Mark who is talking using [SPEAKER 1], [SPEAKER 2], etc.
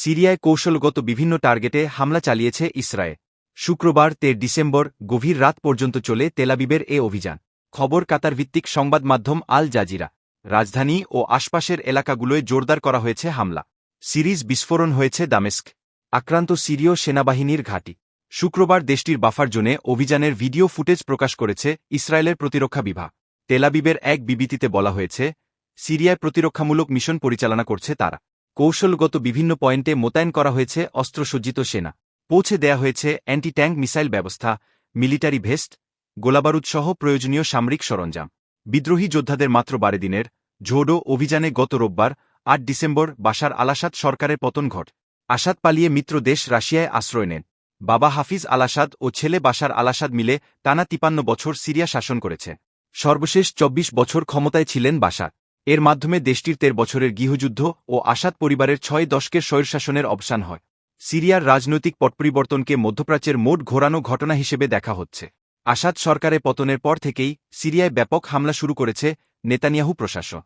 [SPEAKER 1] সিরিয়ায় কৌশলগত বিভিন্ন টার্গেটে হামলা চালিয়েছে ইসরায়েল। শুক্রবার তের ডিসেম্বর গভীর রাত পর্যন্ত চলে তেলাবিবের এ অভিযান। খবর কাতার ভিত্তিক সংবাদ মাধ্যম আল জাজিরা। রাজধানী ও আশপাশের এলাকাগুলোয় জোরদার করা হয়েছে হামলা। সিরিজ বিস্ফোরণ হয়েছে দামেস্ক। আক্রান্ত সিরীয় সেনাবাহিনীর ঘাঁটি। শুক্রবার দেশটির বাফার জোনে অভিযানের ভিডিও ফুটেজ প্রকাশ করেছে ইসরায়েলের প্রতিরক্ষা বিভাগ। তেলাবিবের এক বিবৃতিতে বলা হয়েছে, সিরিয়ায় প্রতিরক্ষামূলক মিশন পরিচালনা করছে তারা। কৌশলগত বিভিন্ন পয়েন্টে মোতায়েন করা হয়েছে অস্ত্রসজ্জিত সেনা। পৌঁছে দেয়া হয়েছে অ্যান্টি ট্যাঙ্ক মিসাইল ব্যবস্থা, মিলিটারি ভেস্ট গোলাবারুদসহ প্রয়োজনীয় সামরিক সরঞ্জাম। বিদ্রোহী যোদ্ধাদের মাত্র বারে দিনের ঝোডো অভিযানে গত রোববার, আট ডিসেম্বর, বাশার আলাসাদ সরকারের পতন ঘট। আসাদ পালিয়ে মিত্র দেশ রাশিয়ায় আশ্রয় নেন। বাবা হাফিজ আলাসাদ ও ছেলে বাশার আলাসাদ মিলে টানা তিপান্ন বছর সিরিয়া শাসন করেছে। সর্বশেষ ২৪ বছর ক্ষমতায় ছিলেন বাশার। এর মাধ্যমে দেশটির তের বছরের গৃহযুদ্ধ ও আসাদ পরিবারের ছয় দশকের স্বৈরশাসনের অবসান হয়। সিরিয়ার রাজনৈতিক পটপরিবর্তনকে মধ্যপ্রাচ্যের মোট ঘোরানো ঘটনা হিসেবে দেখা হচ্ছে। আসাদ সরকারের পতনের পর থেকেই সিরিয়ায় ব্যাপক হামলা শুরু করেছে নেতানিয়াহু প্রশাসন।